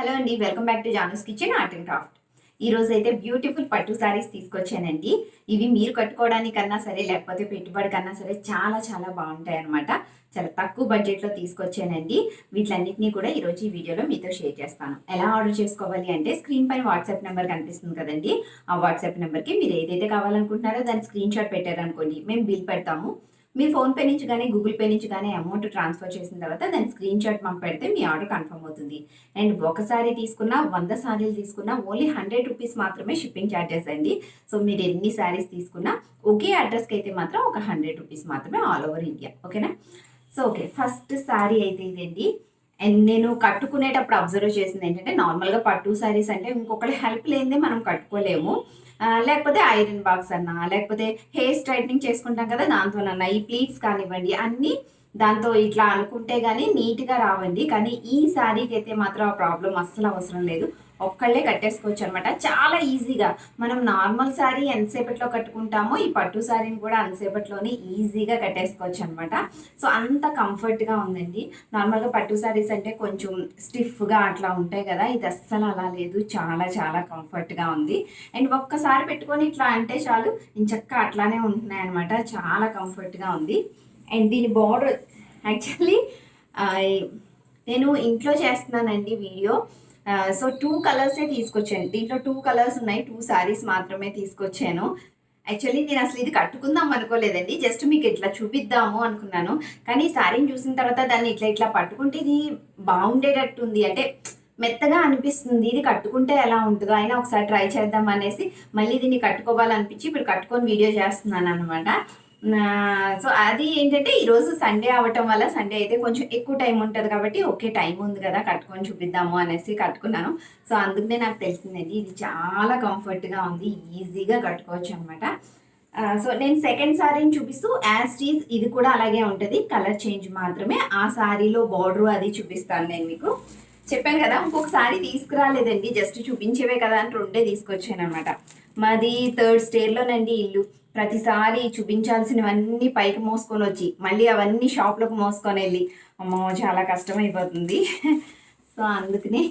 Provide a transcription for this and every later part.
Hello అండి welcome back to Janu's kitchen art and craft ఈ రోజు అయితే బ్యూటిఫుల్ పట్టు శారీస్ తీసుకొచ్చానండి. ఇవి మీరు కట్టుకోవడానికన్నా సరే లేకపోతే పెట్టుబడి కన్నా సరే చాలా చాలా బాగుంటాయి అనమాట చాలా తక్కువ బడ్జెట్లో తీసుకొచ్చానండి. వీటిలన్నింటినీ కూడా ఈరోజు ఈ వీడియోలో మీతో షేర్ చేస్తాను. ఎలా ఆర్డర్ చేసుకోవాలి అంటే స్క్రీన్ పైన వాట్సాప్ నెంబర్ కనిపిస్తుంది కదండి. ఆ వాట్సాప్ నెంబర్కి మీరు ఏదైతే కావాలనుకుంటున్నారో దాని స్క్రీన్ షాట్ పెట్టారనుకోండి మేము బిల్ పెడతాము. మీరు ఫోన్పే నుంచి కానీ గూగుల్ పే నుంచి కానీ అమౌంట్ ట్రాన్స్ఫర్ చేసిన తర్వాత దాని స్క్రీన్ షాట్ మాకు పెడితే మీ ఆర్డర్ కన్ఫర్మ్ అవుతుంది. అండ్ ఒకసారి తీసుకున్న వంద సారీలు తీసుకున్నా ఓన్లీ హండ్రెడ్ రూపీస్ మాత్రమే షిప్పింగ్ ఛార్జెస్ అండి. సో మీరు ఎన్ని సారీస్ తీసుకున్నా ఒకే అడ్రస్కి అయితే మాత్రం ఒక హండ్రెడ్ రూపీస్ మాత్రమే ఆల్ ఓవర్ ఇండియా. ఓకేనా? So okay. ఫస్ట్ శారీ అయితే ఇదండి. అండ్ నేను కట్టుకునేటప్పుడు అబ్జర్వ్ చేసింది ఏంటంటే నార్మల్గా పట్టు శారీస్ అంటే ఇంకొకరి హెల్ప్ లేనిదే మనం కట్టుకోలేము. లేకపోతే ఐరన్ బాక్స్ అన్నా లేకపోతే హెయిర్ స్ట్రైట్నింగ్ చేసుకుంటాం కదా దాంతోనన్నా ఈ ప్లీట్స్ కానివ్వండి అన్నీ దాంతో ఇట్లా అనుకుంటే కానీ నీట్గా రావండి. కానీ ఈ శారీకి అయితే మాత్రం ఆ ప్రాబ్లం అస్సలు అవసరం లేదు. ఒక్కళ్ళే కట్టేసుకోవచ్చు అనమాట చాలా ఈజీగా. మనం నార్మల్ శారీ ఎంతసేపట్లో కట్టుకుంటామో ఈ పట్టు శారీని కూడా అంతసేపట్లోనే ఈజీగా కట్టేసుకోవచ్చు అనమాట సో అంత కంఫర్ట్గా ఉందండి. నార్మల్గా పట్టు శారీస్ అంటే కొంచెం స్టిఫ్గా అట్లా ఉంటాయి కదా ఇది అస్సలు అలా లేదు. చాలా చాలా కంఫర్ట్గా ఉంది. అండ్ ఒక్కసారి పెట్టుకొని ఇట్లా అంటే చాలు ఇంచక్క అట్లానే ఉంటున్నాయి అనమాట చాలా కంఫర్ట్గా ఉంది. అండ్ దీని బార్డర్ యాక్చువల్లీ నేను ఇంట్లో చేస్తున్నానండి వీడియో. సో టూ కలర్సే తీసుకొచ్చాను. దీంట్లో టూ కలర్స్ ఉన్నాయి. టూ శారీస్ మాత్రమే తీసుకొచ్చాను. యాక్చువల్లీ నేను అసలు ఇది కట్టుకుందాం అనుకోలేదండి. జస్ట్ మీకు ఇట్లా చూపిద్దాము అనుకున్నాను. కానీ ఈ శారీని చూసిన తర్వాత దాన్ని ఇట్లా ఇట్లా పట్టుకుంటే ఇది బాగుండేటట్టు ఉంది. అంటే మెత్తగా అనిపిస్తుంది. ఇది కట్టుకుంటే ఎలా ఉంటుందో అయినా ఒకసారి ట్రై చేద్దాం అనేసి మళ్ళీ దీన్ని కట్టుకోవాలనిపించి ఇప్పుడు కట్టుకొని వీడియో చేస్తున్నాను అనమాట సో అది ఏంటంటే ఈరోజు సండే అవటం వల్ల సండే అయితే కొంచెం ఎక్కువ టైం ఉంటుంది కాబట్టి ఓకే టైం ఉంది కదా కట్టుకొని చూపిద్దాము అనేసి కట్టుకున్నాను. సో అందుకనే నాకు తెలిసిందండి ఇది చాలా కంఫర్ట్గా ఉంది ఈజీగా కట్టుకోవచ్చు అనమాట సో నేను సెకండ్ సారీని చూపిస్తూ యాజ్ టీజ్ ఇది కూడా అలాగే ఉంటుంది కలర్ చేంజ్ మాత్రమే. ఆ సారీలో బార్డర్ అది చూపిస్తాను నేను మీకు. చెప్పాను కదా ఇంకొక సారీ తీసుకురాలేదండి జస్ట్ చూపించేవే కదా అని రెండే తీసుకొచ్చాను అనమాట మాది థర్డ్ స్టేర్లోనండి ఇల్లు. ప్రతిసారి చూపించాల్సినవన్నీ పైకి మోసుకొని వచ్చి మళ్ళీ అవన్నీ షాప్లోకి మోసుకొని వెళ్ళి. అమ్మో చాలా కష్టమైపోతుంది. సో అందుకనే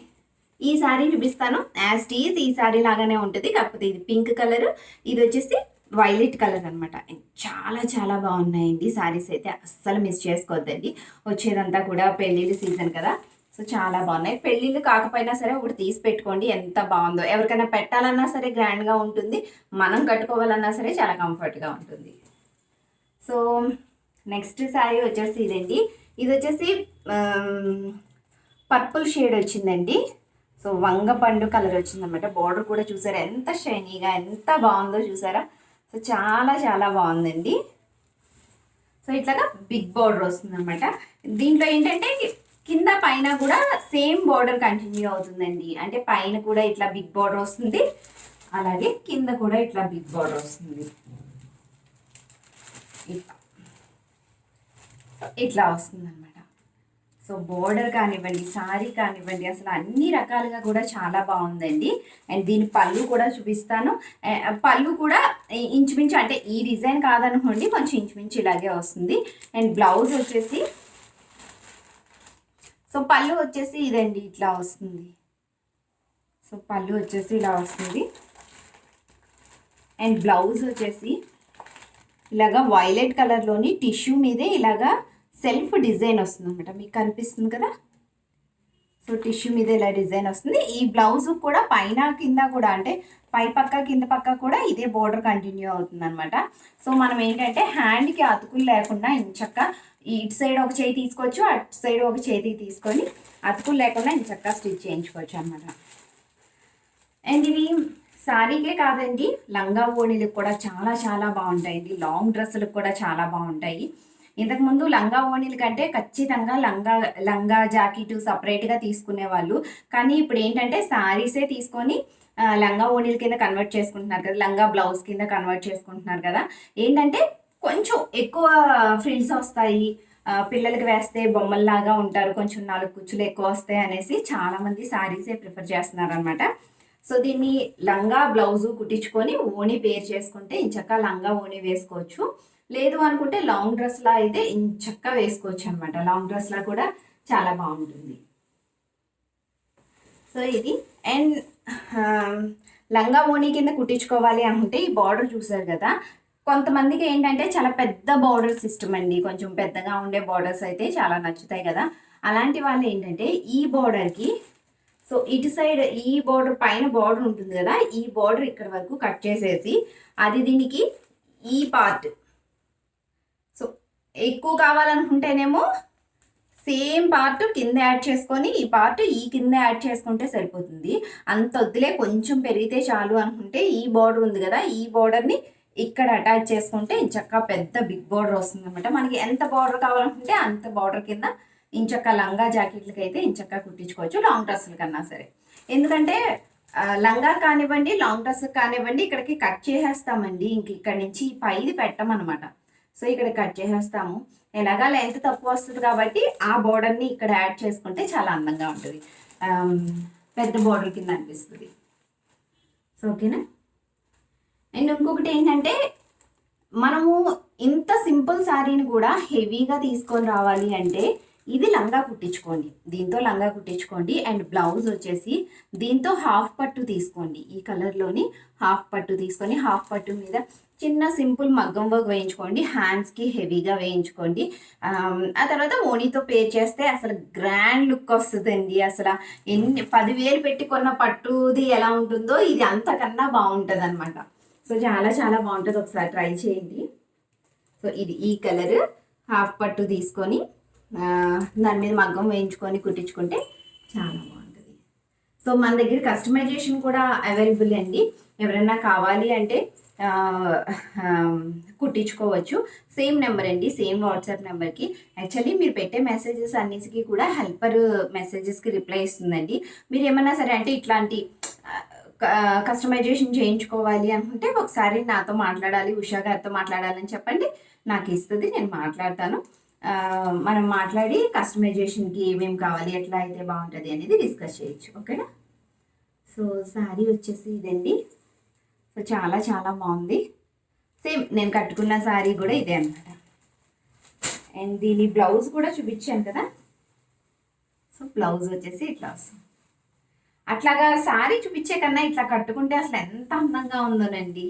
ఈ సారీ చూపిస్తాను. యాజ్ టీజ్ ఈ సారీ లాగానే ఉంటుంది. కాకపోతే ఇది పింక్ కలర్. ఇది వచ్చేసి వైలెట్ కలర్ అనమాట చాలా చాలా బాగున్నాయండి. సారీస్ అయితే అస్సలు మిస్ చేసుకోవద్దండి. వచ్చేదంతా కూడా పెళ్ళిళ్ళ సీజన్ కదా. సో చాలా బాగున్నాయి. పెళ్ళిళ్ళు కాకపోయినా సరే ఒకటి తీసి పెట్టుకోండి. ఎంత బాగుందో. ఎవరికైనా పెట్టాలన్నా సరే గ్రాండ్గా ఉంటుంది. మనం కట్టుకోవాలన్నా సరే చాలా కంఫర్ట్గా ఉంటుంది. సో నెక్స్ట్ శారీ వచ్చేసి ఇదండి. ఇది వచ్చేసి పర్పుల్ షేడ్ వచ్చిందండి. సో వంగ పండు కలర్ వచ్చిందనమాట బార్డర్ కూడా చూసారా? ఎంత షైనీగా ఎంత బాగుందో చూసారా? సో చాలా చాలా బాగుందండి. సో ఇట్లాగా బిగ్ బార్డర్ వస్తుందన్నమాట. దీంట్లో ఏంటంటే కింద పైన కూడా సేమ్ బార్డర్ కంటిన్యూ అవుతుందండి. అంటే పైన కూడా ఇట్లా బిగ్ బార్డర్ వస్తుంది. అలాగే కింద కూడా ఇట్లా బిగ్ బార్డర్ వస్తుంది. ఇట్లా ఇట్లా వస్తుంది అనమాట సో బోర్డర్ కానివ్వండి సారీ కానివ్వండి అసలు అన్ని రకాలుగా కూడా చాలా బాగుందండి. అండ్ దీని పళ్ళు కూడా చూపిస్తాను. పళ్ళు కూడా ఇంచుమించు అంటే ఈ డిజైన్ కాదనుకోండి కొంచెం ఇంచుమించు ఇలాగే వస్తుంది. అండ్ బ్లౌజ్ వచ్చేసి సో పళ్ళు వచ్చేసి ఇదండి ఇట్లా వస్తుంది. సో పళ్ళు వచ్చేసి ఇలా వస్తుంది. అండ్ బ్లౌజ్ వచ్చేసి ఇలాగా వైలెట్ కలర్లోని టిష్యూ మీదే ఇలాగా సెల్ఫ్ డిజైన్ వస్తుంది అనమాట మీకు కనిపిస్తుంది కదా? సో టిష్యూ మీద ఇలా డిజైన్ వస్తుంది. ఈ బ్లౌజ్ కూడా పైన కింద కూడా అంటే పై పక్క కింద పక్క కూడా ఇదే బోర్డర్ కంటిన్యూ అవుతుంది అనమాట సో మనం ఏంటంటే హ్యాండ్కి అతుకులు లేకుండా ఇంచక్క ఇటు సైడ్ ఒక చేయి తీసుకోవచ్చు అటు సైడ్ ఒక చేతికి తీసుకొని అతుకులు లేకుండా ఇంచక్క స్టిచ్ చేయించుకోవచ్చు అనమాట అండ్ ఇవి శారీకే కాదండి లంగా ఓణీలకు కూడా చాలా చాలా బాగుంటాయండి. లాంగ్ డ్రెస్సులకు కూడా చాలా బాగుంటాయి. ఇంతకుముందు లంగా ఓణీల కంటే ఖచ్చితంగా లంగా లంగా జాకెట్ సపరేట్గా తీసుకునేవాళ్ళు. కానీ ఇప్పుడు ఏంటంటే శారీసే తీసుకొని లంగా ఓణీల కింద కన్వర్ట్ చేసుకుంటున్నారు కదా లంగా బ్లౌజ్ కింద కన్వర్ట్ చేసుకుంటున్నారు కదా. ఏంటంటే కొంచెం ఎక్కువ ఫ్రిల్స్ వస్తాయి. పిల్లలకి వేస్తే బొమ్మల్లాగా ఉంటారు. కొంచెం నాలుగు కుచ్చులు ఎక్కువ వస్తాయి అనేసి చాలా మంది శారీసే ప్రిఫర్ చేస్తున్నారు అనమాట సో దీన్ని లంగా బ్లౌజు కుట్టించుకొని ఓణి పేర్ చేసుకుంటే ఇంచక్క లంగా ఓణి వేసుకోవచ్చు. లేదు అనుకుంటే లాంగ్ డ్రెస్లా అయితే ఇంచక్క వేసుకోవచ్చు అనమాట లాంగ్ డ్రెస్లా కూడా చాలా బాగుంటుంది. సో ఇది అండ్ లంగా ఓణి కింద కుట్టించుకోవాలి అనుకుంటే ఈ బార్డర్ చూసారు కదా? కొంతమందికి ఏంటంటే చాలా పెద్ద బార్డర్స్ ఇష్టం అండి. కొంచెం పెద్దగా ఉండే బార్డర్స్ అయితే చాలా నచ్చుతాయి కదా? అలాంటి వాళ్ళు ఏంటంటే ఈ బార్డర్కి సో ఇటు సైడ్ ఈ బార్డర్ పైన బార్డర్ ఉంటుంది కదా? ఈ బార్డర్ ఇక్కడ వరకు కట్ చేసేసి అది దీనికి ఈ పార్ట్ ఎక్కువ కావాలనుకుంటేనేమో సేమ్ పార్ట్ కింద యాడ్ చేసుకొని ఈ పార్ట్ ఈ కింద యాడ్ చేసుకుంటే సరిపోతుంది. అంత వద్దులే కొంచెం పెరిగితే చాలు అనుకుంటే ఈ బార్డర్ ఉంది కదా ఈ బార్డర్ని ఇక్కడ అటాచ్ చేసుకుంటే ఇంచక్క పెద్ద బిగ్ బార్డర్ వస్తుంది అనమాట మనకి ఎంత బార్డర్ కావాలనుకుంటే అంత బార్డర్ కింద ఇంచక్క లంగా జాకెట్లకి అయితే ఇంచక్క కుట్టించుకోవచ్చు లాంగ్ డ్రెస్సుల కన్నా సరే. ఎందుకంటే లంగా కానివ్వండి లాంగ్ డ్రెస్ కానివ్వండి ఇక్కడికి కట్ చేసేస్తామండి. ఇంక ఇక్కడ నుంచి పైది పెట్టమన్నమాట. సో ఇక్కడ కట్ చేసేస్తాము. ఎలాగా లెంత్ తక్కువ వస్తుంది కాబట్టి ఆ బోర్డర్ని ఇక్కడ యాడ్ చేసుకుంటే చాలా అందంగా ఉంటుంది. పెద్ద బోర్డర్ కింద అనిపిస్తుంది. సో ఓకేనా అండ్ ఇంకొకటి ఏంటంటే మనము ఇంత సింపుల్ శారీని కూడా హెవీగా తీసుకొని రావాలి అంటే ఇది లంగా కుట్టించుకోండి. దీంతో లంగా కుట్టించుకోండి. అండ్ బ్లౌజ్ వచ్చేసి దీంతో హాఫ్ పట్టు తీసుకోండి. ఈ కలర్లోని హాఫ్ పట్టు తీసుకొని హాఫ్ పట్టు మీద చిన్న సింపుల్ మగ్గం వర్క్ వేయించుకోండి. హ్యాండ్స్కి హెవీగా వేయించుకోండి. ఆ తర్వాత ఓనీతో పే చేస్తే అసలు గ్రాండ్ లుక్ వస్తుందండి. అసలు ఎన్ని పదివేలు పెట్టి కొన్న పట్టుది ఎలా ఉంటుందో ఇది అంతకన్నా బాగుంటుంది అనమాట సో చాలా చాలా బాగుంటుంది. ఒకసారి ట్రై చేయండి. సో ఇది ఈ కలర్. హాఫ్ పట్టు తీసుకొని దాని మీద మగ్గం వేయించుకొని కుట్టించుకుంటే చాలా బాగుంటుంది. సో మన దగ్గర కస్టమైజేషన్ కూడా అవైలబుల్ అండి. ఎవరైనా కావాలి అంటే కుట్టించుకోవచ్చు. సేమ్ నెంబర్ అండి సేమ్ వాట్సాప్ నెంబర్కి యాక్చువల్లీ మీరు పెట్టే మెసేజెస్ అన్నిటికీ కూడా హెల్పర్ మెసేజెస్కి రిప్లై ఇస్తుందండి. మీరు ఏమన్నా సరే అంటే ఇట్లాంటి కస్టమైజేషన్ చేయించుకోవాలి అనుకుంటే ఒకసారి నాతో మాట్లాడాలి ఉషా గారితో మాట్లాడాలని చెప్పండి. నాకు ఇస్తుంది నేను మాట్లాడతాను. మనం మాట్లాడి కస్టమైజేషన్కి ఏమేమి కావాలి ఎట్లా అయితే బాగుంటుంది అనేది డిస్కస్ చేయొచ్చు ఓకేనా? సో శారీ వచ్చేసి ఇదండి. సో చాలా చాలా బాగుంది. సేమ్ నేను కట్టుకున్న శారీ కూడా ఇదే అనమాట అండ్ దీని బ్లౌజ్ కూడా చూపించాను కదా? సో బ్లౌజ్ వచ్చేసి ఇట్లా వస్తుంది. అట్లాగా శారీ చూపించే కన్నా ఇట్లా కట్టుకుంటే అసలు ఎంత అందంగా ఉందోనండి.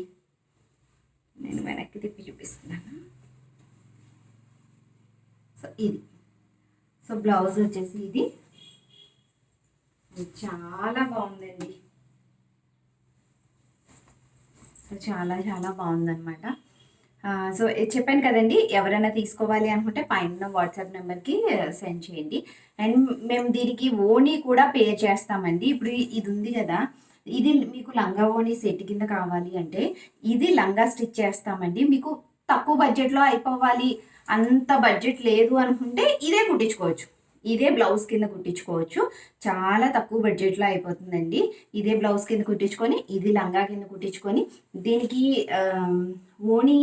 నేను వెనక్కి తిప్పి చూపిస్తున్నాను. సో ఇది. సో బ్లౌజ్ వచ్చేసి ఇది. చాలా బాగుందండి. సో చాలా చాలా బాగుందన్నమాట. సో చెప్పాను కదండి ఎవరైనా తీసుకోవాలి అనుకుంటే పైన వాట్సాప్ నెంబర్కి సెండ్ చేయండి. అండ్ మేము దీనికి ఓణీ కూడా పే చేస్తామండి. ఇప్పుడు ఇది ఉంది కదా ఇది మీకు లంగా ఓనీ సెట్ కింద కావాలి అంటే ఇది లంగా స్టిచ్ చేస్తామండి. మీకు తక్కువ బడ్జెట్లో అయిపోవాలి అంత బడ్జెట్ లేదు అనుకుంటే ఇదే కుట్టించుకోవచ్చు. ఇదే బ్లౌజ్ కింద కుట్టించుకోవచ్చు. చాలా తక్కువ బడ్జెట్లో అయిపోతుందండి. ఇదే బ్లౌజ్ కింద కుట్టించుకొని ఇది లంగా కింద కుట్టించుకొని దీనికి ఓని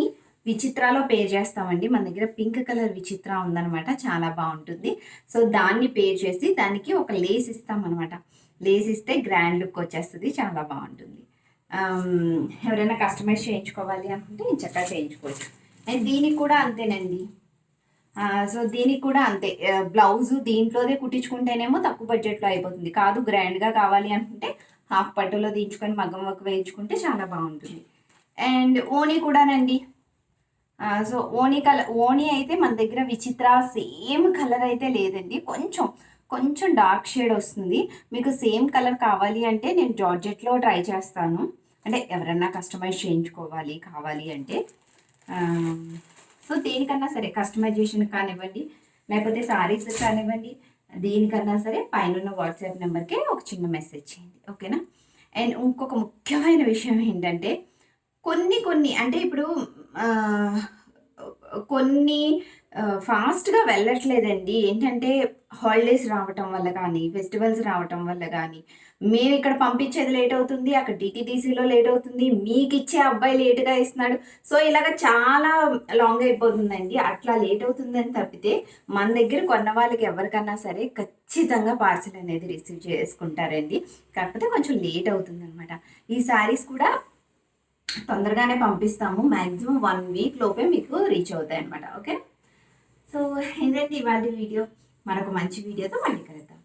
విచిత్రాలో పే చేస్తామండి. మన దగ్గర పింక్ కలర్ విచిత్ర ఉందన్నమాట. చాలా బాగుంటుంది. సో దాన్ని పే చేసి దానికి ఒక లేస్ ఇస్తామన్నమాట. లేస్ ఇస్తే గ్రాండ్ లుక్ వచ్చేస్తుంది. చాలా బాగుంటుంది. ఎవరైనా కస్టమైజ్ చేయించుకోవాలి అనుకుంటే చక్కగా చేయించుకోవచ్చు. అండ్ దీనికి కూడా అంతేనండి. సో దీనికి కూడా అంతే. బ్లౌజ్ దీంట్లోనే కుట్టించుకుంటేనేమో తక్కువ బడ్జెట్లో అయిపోతుంది. కాదు గ్రాండ్గా కావాలి అనుకుంటే హాఫ్ పట్టులో తీయించుకొని మగ్గం వర్క్ వేయించుకుంటే చాలా బాగుంటుంది. అండ్ ఓనీ కూడానండి. సో ఓనీ కలర్ ఓనీ అయితే మన దగ్గర విచిత్ర సేమ్ కలర్ అయితే లేదండి. కొంచెం కొంచెం డార్క్ షేడ్ వస్తుంది. మీకు సేమ్ కలర్ కావాలి అంటే నేను జార్జెట్లో ట్రై చేస్తాను. అంటే ఎవరన్నా కస్టమైజ్ చేయించుకోవాలి కావాలి అంటే సో దేనికన్నా సరే కస్టమైజేషన్ కానివ్వండి లేకపోతే సారీస్ కానివ్వండి దేనికన్నా సరే పైన ఉన్న వాట్సాప్ నెంబర్కే ఒక చిన్న మెసేజ్ చేయండి ఓకేనా? అండ్ ఇంకొక ముఖ్యమైన విషయం ఏంటంటే కొన్ని కొన్ని అంటే ఇప్పుడు కొన్ని ఫాస్ట్గా వెళ్ళట్లేదండి. ఏంటంటే హాలిడేస్ రావటం వల్ల కానీ ఫెస్టివల్స్ రావటం వల్ల కానీ మేము ఇక్కడ పంపించేది లేట్ అవుతుంది అక్కడ డిటీటీసీలో లేట్ అవుతుంది మీకు ఇచ్చే అబ్బాయి లేట్గా ఇస్తున్నాడు. సో ఇలాగ చాలా లాంగ్ అయిపోతుందండి. అట్లా లేట్ అవుతుందని తప్పితే మన దగ్గర కొన్న వాళ్ళకి ఎవరికన్నా సరే ఖచ్చితంగా పార్సల్ అనేది రిసీవ్ చేసుకుంటారండి. కాకపోతే కొంచెం లేట్ అవుతుంది అనమాట ఈ శారీస్ కూడా తొందరగానే పంపిస్తాము. మ్యాక్సిమం వన్ వీక్ లోపే మీకు రీచ్ అవుతాయి అనమాట ఓకే సో ఇదండి ఇవాళ వీడియో? మరొక మంచి వీడియోతో మళ్ళీ కలుద్దాం.